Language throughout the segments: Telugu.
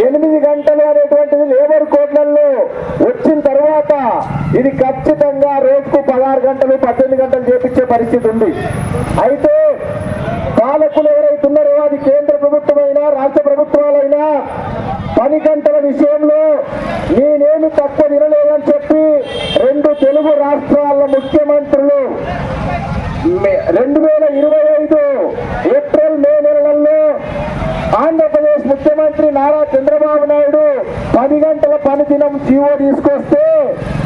ఎనిమిది గంటలు అనేటువంటిది లేబర్ కోడ్లలో వచ్చిన తర్వాత ఇది ఖచ్చితంగా రోజుకు పదహారు గంటలు పద్దెనిమిది గంటలు చేపించే పరిస్థితి ఉంది. అయితే పాలకులు ఎవరైతే ఉన్నారో అది కేంద్ర ప్రభుత్వమైనా రాష్ట్ర ప్రభుత్వాలైనా పని గంటల విషయంలో నేనేమి తక్కువ తినలేదని చెప్పి రెండు తెలుగు రాష్ట్రాల ముఖ్యమంత్రులు రెండు వేల ఇరవై ఐదు ఏప్రిల్ మే నెలలలో ఆంధ్రప్రదేశ్ ముఖ్యమంత్రి నారా చంద్రబాబు నాయుడు పది గంటల పని దినం జీవో తీసుకొస్తే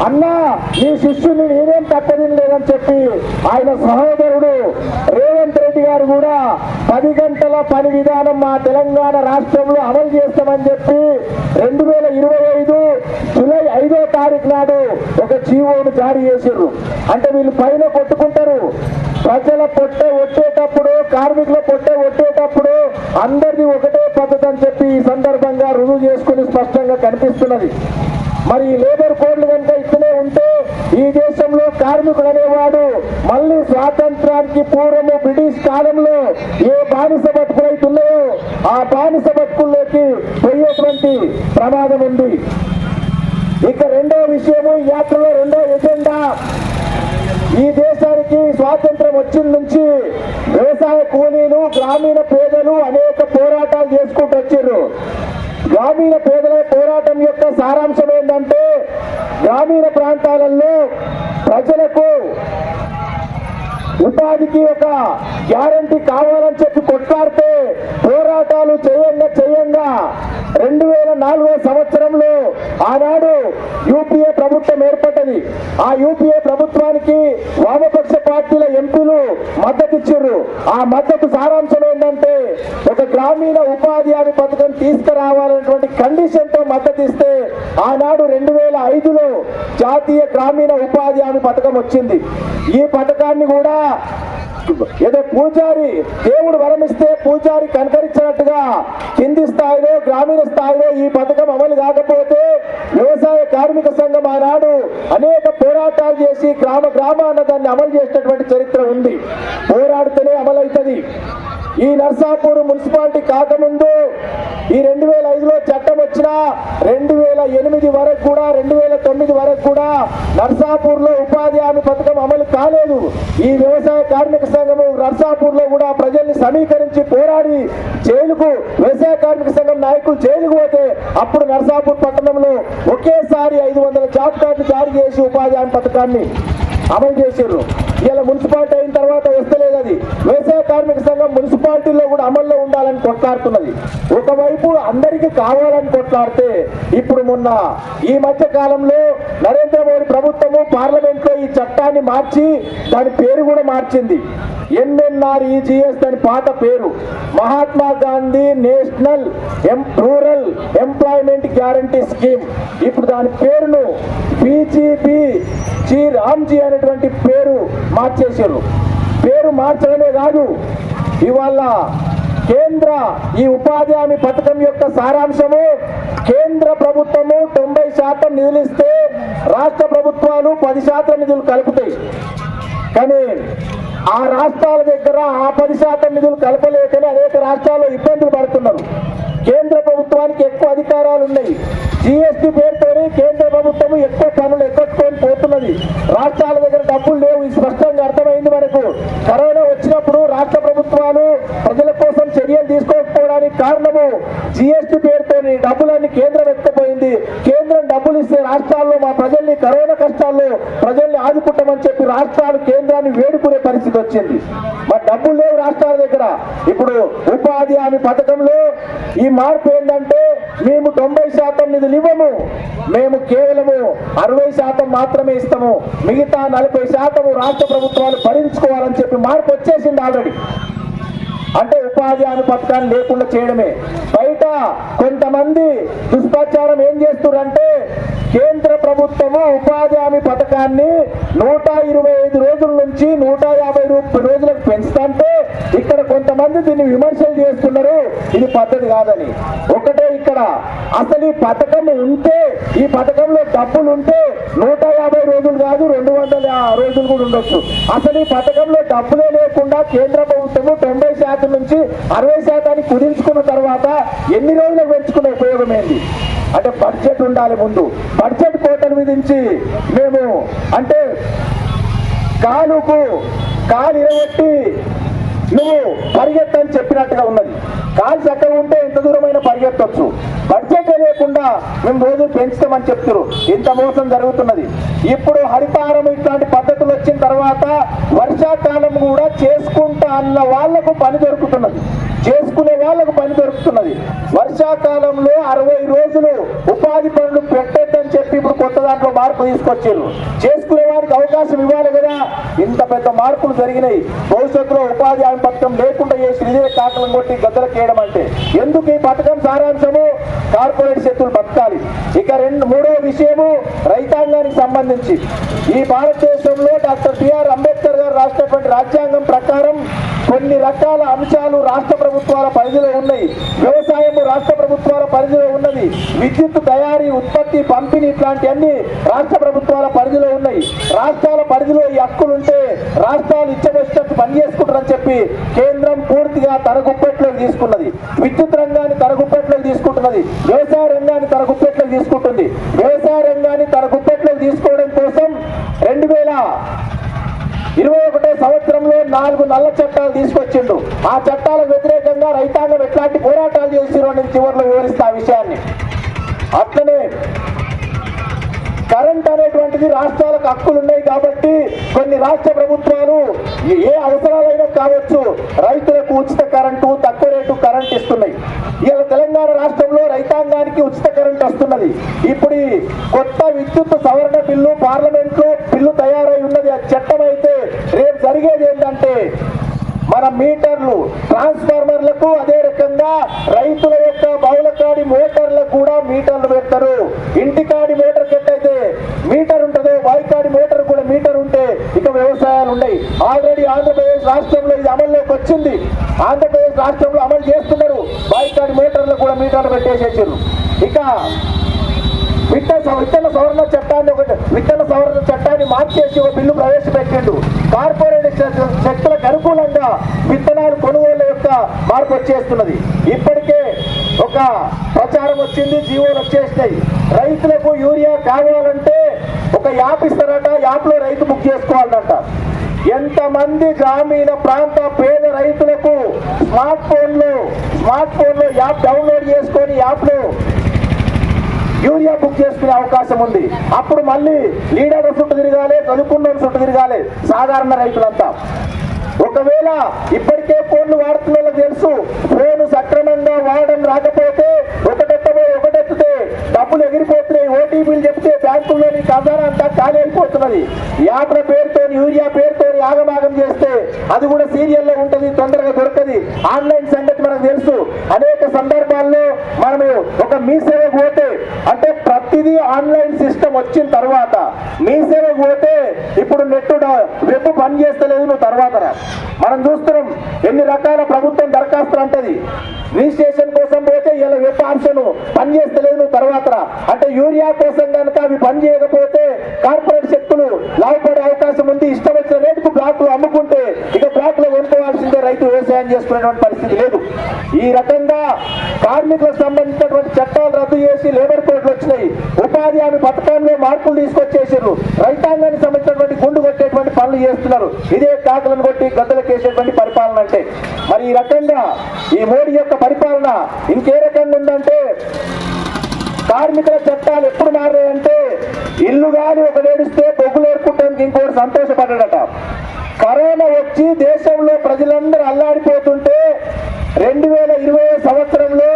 అన్నా నీ శిష్యుని నేనేం లేదని చెప్పి ఆయన సహోదరుడు రేవంత్ రెడ్డి గారు కూడా పది గంటల పని విధానం మా తెలంగాణ రాష్ట్రంలో అమలు చేస్తామని చెప్పి రెండు వేల ఇరవై ఐదు జూలై ఐదో తారీఖు నాడు ఒక జీవోను జారీ చేశారు అంటే వీళ్ళు పైన కొట్టుకుంటారు. ప్రజల పొట్టే వచ్చేటప్పుడు కార్మికుల పొట్టే వచ్చేటప్పుడు అందరిది ఒకటే పద్ధతి అని చెప్పి ఈ సందర్భంగా రుజువు చేసుకుని స్పష్టంగా కనిపిస్తున్నది. మరి ఈ లేబర్ కోడ్లు కనుక ఇస్తూనే ఉంటే ఈ దేశంలో కార్మికుడు అనేవాడు మళ్ళీ స్వాతంత్రానికి పూర్వము బ్రిటిష్ కాలంలో ఏ బానిస బతుకులైతున్నాయో ఆ బానిస బతుకుల్లోకి పోయేటువంటి ప్రమాదం ఉంది. ఇక రెండో విషయము యాత్రలో రెండో ఎజెండా ఈ దేశానికి స్వాతంత్రం వచ్చిన నుంచి వ్యవసాయ కూలీలు గ్రామీణ పేదలు అనేక పోరాటాలు చేసుకుంటూ వచ్చారు గ్రామీణ పేదల పోరాటం యొక్క సారాంశం ఏంటంటే గ్రామీణ ప్రాంతాలలో ప్రజలకు ఉపాధికి ఒక గ్యారంటీ కావాలని చెప్పి కొట్లాడితే పోరాటాలు చేయంగా చేయంగా రెండు వేల నాలుగో సంవత్సరంలో ఆనాడు యూపీఏ ప్రభుత్వం ఏర్పడ్డది. ఆ యూపీఏ ప్రభుత్వానికి వామపక్ష పార్టీల ఎంపీలు మద్దతిచ్చారు. ఆ మద్దతు సారాంశం ఏంటంటే ఒక గ్రామీణ ఉపాధి హామీ పథకం తీసుకురావాలనేటువంటి కండిషన్తో మద్దతు ఇస్తే ఆనాడు రెండు వేల ఐదులో జాతీయ గ్రామీణ ఉపాధి హామీ పథకం వచ్చింది. ఈ పథకాన్ని కూడా ఏదో పూజారి దేవుడు వరమిస్తే పూజారి కనకరించినట్టుగా కింది స్థాయిలో గ్రామీణ స్థాయిలో ఈ పథకం అమలు కాకపోతే వ్యవసాయ కార్మిక సంఘం ఆనాడు అనేక పోరాటాలు చేసి గ్రామ గ్రామాన దాన్ని అమలు చేసినటువంటి చరిత్ర ఉంది. పోరాడితేనే అమలవుతుంది. ఈ నర్సాపూర్ మున్సిపాలిటీ కాకముందు ఈ రెండు వేల ఐదులో చట్టం వచ్చిన రెండు వేల ఎనిమిది వరకు కూడా రెండు వేల తొమ్మిది వరకు కూడా నర్సాపూర్లో ఉపాధి హామీ పథకం అమలు కాలేదు. ఈ వ్యవసాయ కార్మిక సంఘము నర్సాపూర్లో కూడా ప్రజల్ని సమీకరించి పోరాడి జైలుకు వ్యవసాయ కార్మిక సంఘం నాయకులు జైలుకు పోతే అప్పుడు నర్సాపూర్ పట్టణంలో ఒకేసారి ఐదు వందల జాబ్ కార్డులు జారీ చేసి ఉపాధి హామీ పథకాన్ని అమలు చేసారు ఇలా మున్సిపాలిటీ అయిన తర్వాత వస్తలేదు అది వ్యవసాయ కార్మిక సంఘం మున్సిపాలిటీలో కూడా అమల్లో ఉండాలని కొట్లాడుతున్నది. ఒకవైపు అందరికీ కావాలని కొట్లాడితే ఇప్పుడు మొన్న ఈ మధ్య కాలంలో నరేంద్ర మోడీ ప్రభుత్వము పార్లమెంట్లో ఈ చట్టాన్ని మార్చి దాని పేరు కూడా మార్చింది. ఎంఎన్ఆర్ ఈజీఎస్ దాని పాత పేరు. మహాత్మా గాంధీ నేషనల్ ఎం రూరల్ ఎంప్లాయ్మెంట్ గ్యారంటీ స్కీమ్. ఇప్పుడు దాని పేరును బీజీపీ జీ రామ్జీ అనేటువంటి పేరు మార్చేశారు. పేరు మార్చడమే కాదు. ఇవాళ కేంద్ర ఈ ఉపాధి హామీ పథకం యొక్క సారాంశము కేంద్ర ప్రభుత్వము తొంభై శాతం నిధులు ఇస్తే రాష్ట్ర ప్రభుత్వాలు పది శాతం నిధులు కలుపుతాయి. కానీ ఆ రాష్ట్రాల దగ్గర ఆ పది శాతం నిధులు కలపలేకనే అనేక రాష్ట్రాలు ఇబ్బందులు పడుతున్నారు. కేంద్ర ప్రభుత్వానికి ఎక్కువ అధికారాలు ఉన్నాయి. జిఎస్టీ పేరుతోనే కేంద్ర ప్రభుత్వం ఎక్కువ పనులు ఎక్కట్టుకొని పోతున్నది. రాష్ట్రాల దగ్గర డబ్బులు లేవు. ఇది స్పష్టంగా అర్థమైంది మనకు. కరోనా వచ్చినప్పుడు రాష్ట్ర ప్రభుత్వాలు ప్రజల కోసం చర్యలు తీసుకోకపోవడానికి కారణము జిఎస్టీ పేరుతోని డబ్బులన్నీ కేంద్రం ఎత్తుకుపోయింది కేంద్రం డబ్బులు ఇస్తే రాష్ట్రాల్లో మా ప్రజల్ని కరోనా కష్టాల్లో ప్రజల్ని ఆదుకుంటామని చెప్పి రాష్ట్రాలు కేంద్రాన్ని వేడుకునే పరిస్థితి వచ్చింది. మరి డబ్బులు లేవు రాష్ట్రాల దగ్గర. ఇప్పుడు ఉపాధి హామీ పథకంలో ఈ మార్పు ఏంటంటే మేము తొంభై శాతం నిధులు ఇవ్వము. మేము కేవలము అరవై శాతం మాత్రమే ఇస్తాము. మిగతా నలభై శాతము రాష్ట్ర ప్రభుత్వాలు భరించుకోవాలని చెప్పి మార్పు వచ్చేసింది ఆల్రెడీ అంటే ఉపాధి హామీ పథకాన్ని లేకుండా చేయడమే. బయట కొంతమంది దుష్ప్రచారం ఏం చేస్తున్నారంటే కేంద్ర ప్రభుత్వము ఉపాధి హామీ పథకాన్ని నూట ఇరవై ఐదు రోజుల నుంచి నూట యాభై రూ- రోజులకు పెంచుతుంటే ఇక్కడ కొంతమంది దీన్ని విమర్శలు చేస్తున్నారు. ఇది పద్ధతి కాదని. ఒకటే ఇక్కడ అసలు ఈ పథకం ఉంటే ఈ పథకంలో డబ్బులు ఉంటే నూట యాభై రోజులు కాదు రెండు వందల రోజులు కూడా ఉండొచ్చు. అసలు ఈ పథకంలో డబ్బులే లేకుండా కేంద్ర ప్రభుత్వము తొంభై శాతం నుంచి అరవై శాతానికి కుదించుకున్న తర్వాత ఎన్ని రోజులు పెంచుకునే ఉపయోగం ఏంటి అంటే బడ్జెట్ ఉండాలి ముందు. బడ్జెట్ కోతలు విధించి మేము అంటే కాలుకు కాలు ఇరవట్టి నువ్వు పరిగెత్తని చెప్పినట్టుగా ఉన్నది. కాలు చక్కగా ఉంటే ఎంత దూరమైన పరిగెత్తొచ్చు. బడ్జెట్ లేకుండా మేము రోజు పెంచుతామని చెప్తారు ఇంత మోసం జరుగుతున్నది. ఇప్పుడు హరితారం ఇట్లాంటి పద్ధతులు వచ్చిన తర్వాత వర్షాకాలం కూడా చేసుకుంటా అన్న వాళ్ళకు పని దొరుకుతున్నది. చేసుకునే వాళ్ళకు పని దొరుకుతున్నది. వర్షాకాలంలో అరవై రోజులు ఉపాధి పనులు పెట్టద్దని చెప్పి ఇప్పుడు కొత్త దాంట్లో మార్పు తీసుకొచ్చారు. చేసుకునే వారికి అవకాశం ఇవ్వాలి కదా. ఇంత పెద్ద మార్పులు జరిగినాయి. భవిష్యత్తులో ఉపాధి హామీ పథకం లేకుండా చేసి ఇదే కాకలం కొట్టి గద్దలకు చేయడం అంటే ఎందుకు ఈ పథకం సారాంశము? కార్పొరేట్ శక్తులు బతకాలి. ఇక రెండు మూడో విషయము రైతాంగానికి సంబంధించి. ఈ భారతదేశంలో డాక్టర్ బిఆర్ అంబేద్కర్ గారు రాసినటువంటి రాజ్యాంగం ప్రకారం కొన్ని రకాల అంశాలు రాష్ట్ర ప్రభుత్వాల పరిధిలో ఉన్నాయి. వ్యవసాయము రాష్ట్ర ప్రభుత్వాల పరిధిలో ఉన్నది. విద్యుత్ తయారీ ఉత్పత్తి పంపిణీ ఇట్లాంటివన్నీ రాష్ట్ర ప్రభుత్వాల పరిధిలో ఉన్నాయి. రాష్ట్రాల పరిధిలో ఈ హక్కులు ఉంటే రాష్ట్రాలు ఇచ్చవచ్చినట్టు పని చేసుకుంటారని చెప్పి కేంద్రం పూర్తిగా తన గుప్పెట్లోకి తీసుకున్నది. విద్యుత్ రంగాన్ని తన గుప్పెట్లోకి తీసుకుంటున్నది. వ్యవసాయ రంగాన్ని తన గుప్పెట్లోకి తీసుకుంటుంది. వ్యవసాయ రంగాన్ని తన గుప్పెట్లోకి తీసుకోవడం కోసం రెండు వేల ఇరవై ఒకటో సంవత్సరంలో నాలుగు నల్ల చట్టాలు తీసుకొచ్చిండు. ఆ చట్టాలకు వ్యతిరేకంగా రైతాంగం ఎట్లాంటి పోరాటాలు చేసిరో నేను చివరిలో వివరిస్తా ఆ విషయాన్ని. అట్లనే కరెంట్ అనేటువంటిది రాష్ట్రాలకు హక్కులు ఉన్నాయి కాబట్టి కొన్ని రాష్ట్ర ప్రభుత్వాలు ఏ అవసరాలైనా కావచ్చు రైతులకు ఉచిత కరెంటు తక్కువ రేటు కరెంట్ ఇస్తున్నాయి. ఇలా తెలంగాణ రాష్ట్రంలో రైతాంగానికి ఉచిత కరెంట్ వస్తున్నది. ఇప్పుడు కొత్త విద్యుత్ సవరణ బిల్లు పార్లమెంట్లో బిల్లు తయారై ఉన్నది. చట్టం అయితే రేపు జరిగేది ఏంటంటే మన మీటర్లు ట్రాన్స్ఫార్మర్లకు అదే రకంగా రైతుల యొక్క బహుళకాడి మోటార్లకు కూడా మీటర్లు పెడతారు. ఇంటికాడి మోటార్ మీటర్ ఉంటుంది బాయికాడి మీటర్ కూడా మీటర్ ఉంటే ఇక వ్యవసాయాలు ఉన్నాయి ఆల్రెడీ ఆంధ్రప్రదేశ్ రాష్ట్రంలో ఇది అమల్లోకి వచ్చింది. ఆంధ్రప్రదేశ్ రాష్ట్రంలో అమలు చేస్తున్నారు. బాయికాడి మీటర్లు కూడా మీటర్లు పెట్టేసేసారు ఇక విత్తన విత్తన సవరణ చట్టాన్ని ఒక విత్తన సవరణ చట్టాన్ని మార్చేసి ఒక బిల్లు ప్రవేశపెట్టిండు. కార్పొరేట్ శక్తులకు అనుకూలంగా విత్తనాలు కొనుగోలు యొక్క మార్పు వచ్చేస్తున్నది. ఇప్పటికే ఒక ప్రచారం వచ్చింది జీవోలు వచ్చేసినాయి. రైతులకు యూరియా కావాలంటే ఒక యాప్ ఇస్తారట యాప్లో రైతు బుక్ చేసుకోవాలంట. ఎంతమంది గ్రామీణ ప్రాంత పేద రైతులకు స్మార్ట్ ఫోన్లు స్మార్ట్ ఫోన్లో యాప్ డౌన్లోడ్ చేసుకొని యాప్లో యూరియా బుక్ చేసుకునే అవకాశం ఉంది. అప్పుడు మళ్ళీ లీడర్ చుట్టూ తిరగాలి చదువుకున్న చుట్టూ తిరగాలి సాధారణ రైతులంతా. ఒకవేళ ఇప్పటికే ఫోన్లు వాడుతున్న తెలుసు ఫోన్ సక్రమంగా వాడడం రాకపోతే ఒక డబ్బులు ఎగిరిపోతున్నాయి ఓటీపీలు చెప్తే బ్యాంకుల్లోని ఖజానా అంతా ఖాళీ అయిపోతున్నది. యాత్ర పేరుతో యూరియా పేరుతో ఆగమాగం చేస్తే అది కూడా సీరియల్లో ఉంటుంది తొందరగా దొరకది. ఆన్లైన్ సంగతి మనకు తెలుసు. అనేక సందర్భాల్లో మనము ఒక మీ సేవకు పోతే అంటే ప్రతిదీ ఆన్లైన్ సిస్టమ్ వచ్చిన తర్వాత మీ సేవకు పోతే ఇప్పుడు నెట్ వెబ్ పని చేస్తలేదు నువ్వు తర్వాత మనం చూస్తున్నాం ఎన్ని రకాల ప్రభుత్వం దరఖాస్తులు అంటది. రిజిస్ట్రేషన్ ఆంక్షను పనిచేస్తలేదు పని చేస్తలేదు నువ్వు తర్వాత అంటే యూరియా కోసం కనుక అవి పని చేయకపోతే కార్పొరేట్ శక్తులు లాభపడే అవకాశం ఉంది. ఇష్టం వచ్చిన రేటుకు బ్లాక్లు అమ్ముకుంటే ఇక బ్లాక్లో కొనుక్కోవాల్సిందే రైతు వ్యవసాయం చేసుకునేటువంటి పరిస్థితి లేదు. ఈ రకంగా కార్మికులకు సంబంధించినటువంటి చట్టాలు రద్దు చేసి లేబర్ కోడ్లు వచ్చినాయి. ఉపాధి హామీ పథకంలో మార్పులు తీసుకొచ్చేసారు రైతాంగానికి సంబంధించినటువంటి గుండు కొట్టేటువంటి పనులు చేస్తున్నారు. ఇదే కాకులను కొట్టి గద్దలకు వేసేటువంటి పరిపాలన అంటే. మరి ఈ రకంగా ఈ మోడీ యొక్క పరిపాలన ఇంకే కార్మికుల చట్టాలు ఎప్పుడు మారాయంటే ఇల్లు గాని ఒక ఏడిస్తే బొగ్గులు ఏర్పడడానికి ఇంకోటి సంతోషపడ్డాడట. కరోనా వచ్చి దేశంలో ప్రజలందరూ అల్లాడిపోతుంటే రెండు వేల ఇరవై సంవత్సరంలో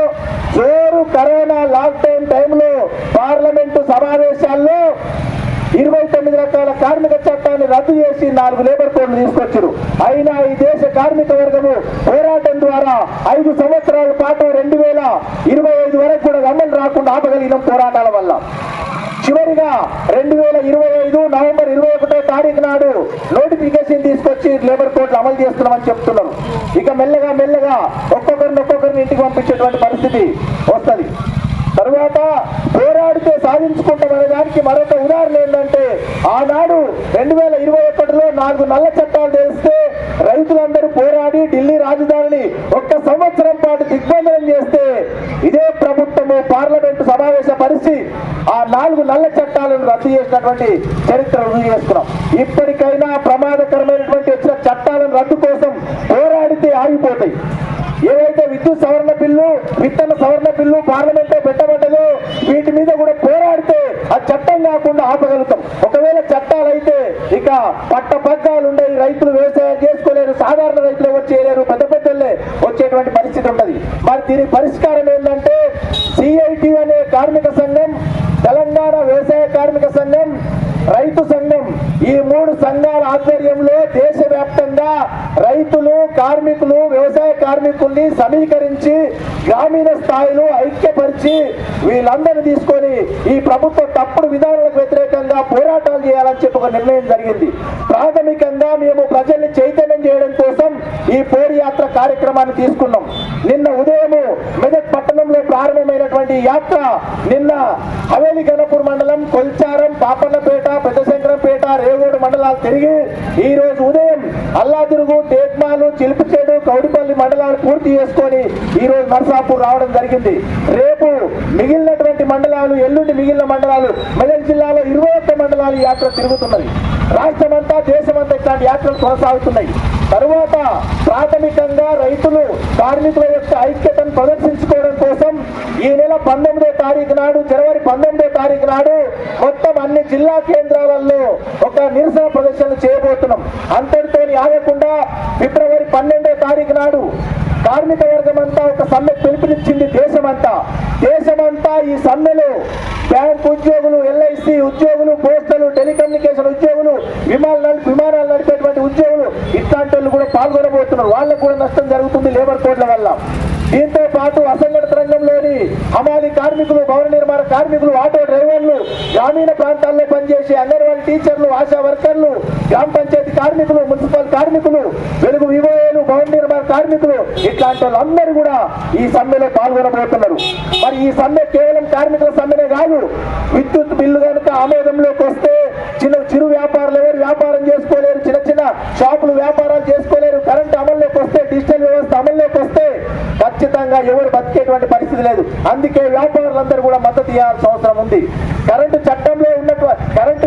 జోరు కరోనా లాక్డౌన్ టైంలో పార్లమెంటు సమావేశాల్లో ఇరవై కార్మిక చట్టాన్ని రద్దు చేసి నాలుగు లేబర్ కోడ్లు తీసుకొచ్చారు. అయినా ఈ దేశ కార్మిక వర్గము పోరాటం ద్వారా ఐదు సంవత్సరాల పాటు రెండు వేల ఇరవై ఐదు వరకు కూడా అమలు రాకుండా ఆపగలిగిన పోరాటాల వల్ల. చివరిగా రెండు వేల ఇరవై ఐదు నవంబర్ ఇరవై ఒకటో తారీఖు నాడు నోటిఫికేషన్ తీసుకొచ్చి లేబర్ కోడ్లు అమలు చేస్తున్నామని చెప్తున్నారు. ఇక మెల్లగా మెల్లగా ఒక్కొక్కరిని ఒక్కొక్కరిని ఇంటికి పంపించేటువంటి పరిస్థితి వస్తుంది. తర్వాత పోరాడితే సాధించుకుంటామనే దానికి మరొక ఉదాహరణ ఏంటంటే ఆనాడు రెండు వేల ఇరవై ఒకటిలో నాలుగు నల్ల చట్టాలు తెలిస్తే రైతులందరూ పోరాడి ఢిల్లీ రాజధానిని ఒక్క సంవత్సరం పాటు దిగ్బంధనం చేస్తే ఇదే ప్రభుత్వము పార్లమెంటు సమావేశపరిచి ఆ నాలుగు నల్ల చట్టాలను రద్దు చేసినటువంటి చరిత్ర రుజువు చేసుకున్నాం. ఇప్పటికైనా ప్రమాదకరమైనటువంటి వచ్చిన చట్టాలను రద్దు కోసం పోరాడితే ఆగిపోతాయి. విద్యుత్ సవరణ బిల్లు విత్తన సవరణ బిల్లు పార్లమెంట్లో పెట్టబడ్డదు. వీటి మీద కూడా పోరాడితే ఆ చట్టం కాకుండా ఆపగలుగుతాం. ఒకవేళ చట్టాలు అయితే ఇక పట్ట పగ్గాలు ఉండే రైతులు వ్యవసాయం చేసుకోలేరు సాధారణ రైతులు వచ్చి చేయలేరు పెద్ద పెద్దలే వచ్చేటువంటి పరిస్థితి ఉంటది మరి దీని పరిష్కారం ఏంటంటే సిఐటి అనే కార్మిక సంఘం తెలంగాణ వ్యవసాయ కార్మిక సంఘం రైతు సంఘం ఈ మూడు సంఘాల ఆధ్వర్యంలో దేశవ్యాప్తంగా రైతులు కార్మికులు వ్యవసాయ కార్మికుల్ని సమీకరించి గ్రామీణ స్థాయిలో ఐక్యపరిచి వీళ్ళందరినీ తీసుకొని ఈ ప్రభుత్వ తప్పుడు విధానాలకు వ్యతిరేకంగా పోరాటాలు చేయాలని చెప్పి ఒక నిర్ణయం జరిగింది. ప్రాథమికంగా మేము ప్రజల్ని చైతన్యం చేయడం కోసం ఈ పోరు యాత్ర కార్యక్రమాన్ని తీసుకున్నాం. నిన్న ఉదయము మెదక్ పట్టణంలో ప్రారంభమైనటువంటి యాత్ర నిన్న హవేలి గణపూర్ మండలం కొల్చారం పాపన్నపేట పెద్దశంకరంపేట రేగోడు మండలాలు తిరిగి ఈ రోజు ఉదయం అల్లాదురుగు టేక్మాలు చిలుపుచేడు కౌడిపల్లి మండలాలు పూర్తి చేసుకొని ఈ రోజు నర్సాపూర్ రావడం జరిగింది. రేపు మిగిలినటువంటి మండలాలు ఎల్లుండి మిగిలిన మండలాలు మెదక్ జిల్లాలో ఇరవై ఒక్క మండలాలు యాత్ర తిరుగుతున్నది. రాష్ట్రమంతా దేశమంతా ఇట్లాంటి యాత్రలు కొనసాగుతున్నాయి. తరువాత ప్రాథమికంగా రైతులు కార్మికుల యొక్క ఐక్యతను ప్రదర్శించుకోవడం కోసం ఈ నెల పంతొమ్మిదో తారీఖు నాడు జనవరి పంతొమ్మిదో తారీఖు నాడు మొత్తం అన్ని జిల్లా కేంద్రాలలో ఒక నిరసన ప్రదర్శనలు చేయబోతున్నాం. అంతటితో ఆగకుండా ఫిబ్రవరి పన్నెండో తారీఖు నాడు కార్మిక వర్గం అంతా ఒక సమ్మె పిలుపునిచ్చింది దేశమంతా. దేశమంతా ఈ సమ్మెలు బ్యాంక్ ఉద్యోగులు ఎల్ఐసి ఉద్యోగులు పోస్టల్ టెలికమ్యూనికేషన్ ఉద్యోగులు విమానాలు విమానాలు నడిపేటువంటి ఉద్యోగులు ఇట్లాంటి వాళ్ళు కూడా పాల్గొనబోతున్నారు. వాళ్ళకు కూడా నష్టం జరుగుతుంది లేబర్ కోడ్ల వల్ల. దీంతో పాటు అసంఘటిత రంగంలోని హమాలి కార్మికులు భవన నిర్మాణ కార్మికులు ఆటో డ్రైవర్లు గ్రామీణ ప్రాంతాల్లో పనిచేసే అంగన్వాడీ టీచర్లు ఆశా వర్కర్లు గ్రామ పంచాయతీ కార్మికులు మున్సిపల్ కార్మికులు వెలుగు వివోఏలు భవన నిర్మాణ కార్మికులు ఇట్లాంటి వాళ్ళందరూ కూడా ఈ సమ్మెలో పాల్గొనబోతున్నారు. మరి ఈ సమ్మె కేవలం కార్మికుల సమ్మెనే కాదు విద్యుత్ బిల్లు కనుక ఆమోదంలోకి వస్తే చిన్న చిరు వ్యాపారులు ఎవరు వ్యాపారం చేసుకోలేరు చిన్న చిన్న షాపులు వ్యాపారాలు చేసుకోలేరు కరెంట్ అమల్లోకి వస్తే డిజిటల్ వ్యవస్థ అమల్లోకి వస్తే ఖచ్చితంగా ఎవరు బతికేటువంటి పరిస్థితి లేదు. అందుకే వ్యాపారులందరూ కూడా మద్దతు ఇవ్వాల్సిన అవసరం ఉంది. కరెంటు చట్టంలో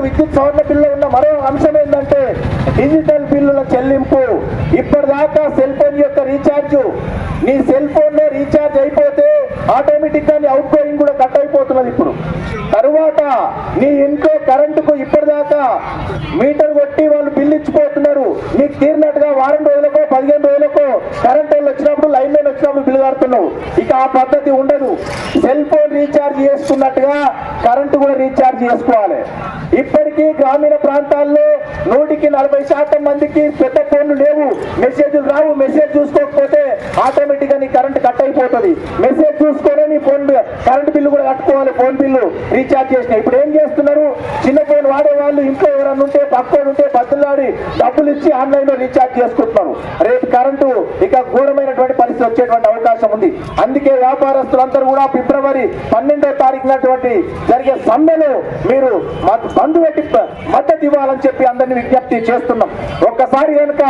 విద్యుత్ సవరణ బిల్లు ఉన్న మరో అంశం ఏంటంటే డిజిటల్ బిల్లుల చెల్లింపు. ఇప్పటిదాకా సెల్ ఫోన్ యొక్క రీఛార్జ్. నీ సెల్ ఫోన్లో రీఛార్జ్ అయిపోతే ఆటోమేటిక్గా నీ అవుట్ గోయింగ్ కూడా కట్ అయిపోతున్నది ఇప్పుడు. తరువాత నీ ఇంట్లో కరెంటుకు ఇప్పటిదాకా మీటర్ కొట్టి వాళ్ళు బిల్లు ఇచ్చిపోతున్నారు. నీకు తీరినట్టుగా వారం రోజులకో పదిహేను రోజులకో కరెంట్ వాళ్ళు వచ్చినప్పుడు లైన్ మెన్ వచ్చినప్పుడు బిల్లు కడుతున్నావు. ఇక ఆ పద్ధతి ఉండదు. సెల్ ఫోన్ రీఛార్జ్ చేస్తున్నట్టుగా కరెంటు కూడా రీఛార్జ్ చేసుకోవాలి. ఇప్పటికీ గ్రామీణ ప్రాంతాల్లో నూటికి నలభై శాతం మందికి పెద్ద ఫోన్లు లేవు. మెసేజ్లు రావు. మెసేజ్ చూసుకోకపోతే ఆటోమేటిక్గా నీ కరెంట్ కట్ అయిపోతుంది. మెసేజ్ చూసుకొని నీ ఫోన్ కరెంట్ బిల్లు కూడా కట్టుకోవాలి. ఫోన్ బిల్లు రీఛార్జ్ చేసిన. ఇప్పుడు ఏం చేస్తున్నారు? చిన్న ఫోన్ వాడే వాళ్ళు ఇంట్లో దగ్గర ఉంటే పక్కన ఉంటే బతులాడి డబ్బులు ఇచ్చి ఆన్లైన్లో రీఛార్జ్ చేసుకుంటున్నారు. రేపు కరెంటు ఇక ఘోరమైనటువంటి పరిస్థితి వచ్చేటువంటి అవకాశం ఉంది. అందుకే వ్యాపారస్తులందరూ కూడా ఫిబ్రవరి పన్నెండో తారీఖునటువంటి జరిగే సమ్మెలో మీరు బంధు పెట్టి మద్దతు ఇవ్వాలని చెప్పి అందరినీ విజ్ఞప్తి చేస్తున్నాం. ఒక్కసారి కనుక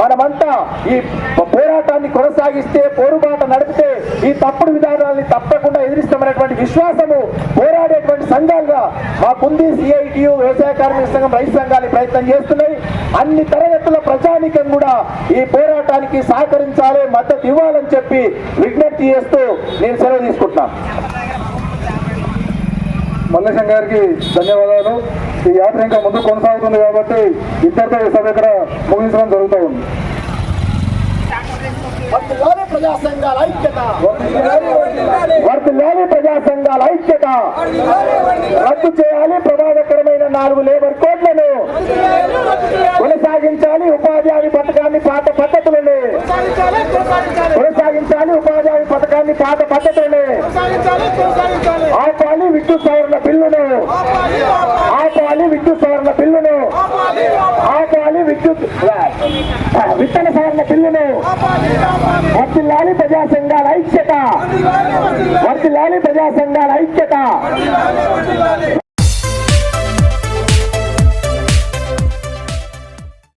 మనమంతా ఈ పోరాటాన్ని కొనసాగిస్తే పోరుబాట నడిపితే ఈ తప్పుడు విధానాన్ని తప్పకుండా ఎదిరిస్తామనేటువంటి విశ్వాసము పోరాడేటువంటి సంఘాలుగా మాకుంది. సిఐటియు వ్యవసాయ కార్మిక సంఘం రైతు సంఘాలు ప్రయత్నం చేస్తున్నాయి. అన్ని తరగతుల ప్రజానికం కూడా ఈ పోరాటానికి సహకరించాలి మద్దతు ఇవ్వాలని చెప్పి విజ్ఞప్తి చేస్తూ నేను సెలవు తీసుకుంటున్నాను. మల్లేశం గారికి ధన్యవాదాలు. ఈ యాత్ర ఇంకా ముందు కొనసాగుతుంది కాబట్టి ఇద్దరితో సభ ఇక్కడ ముగించడం జరుగుతూ ఉంది. వర్ధిల్లాలి ప్రజా సంఘాల ఐక్యత. వర్ధిల్లాలి ప్రజా సంఘాల ఐక్యత. రద్దు చేయాలి ప్రమాదకరమైన నాలుగు లేబర్ కోడ్లను. కొనసాగించాలి ఉపాధి హామీ పథకాన్ని పాత పద్ధతులను. పథకాన్ని పాత పద్ధతిలోనే. ఆపాలి విద్యుత్ సవరణ బిల్లును. ఆపాలి విద్యుత్ సవరణ బిల్లును. ఆపాలి విద్యుత్ విత్తన సవరణ బిల్లును. వర్తిల్లాలి ప్రజా సంఘాల ఐక్యత. వర్తిల్లాలి ప్రజా సంఘాల ఐక్యత.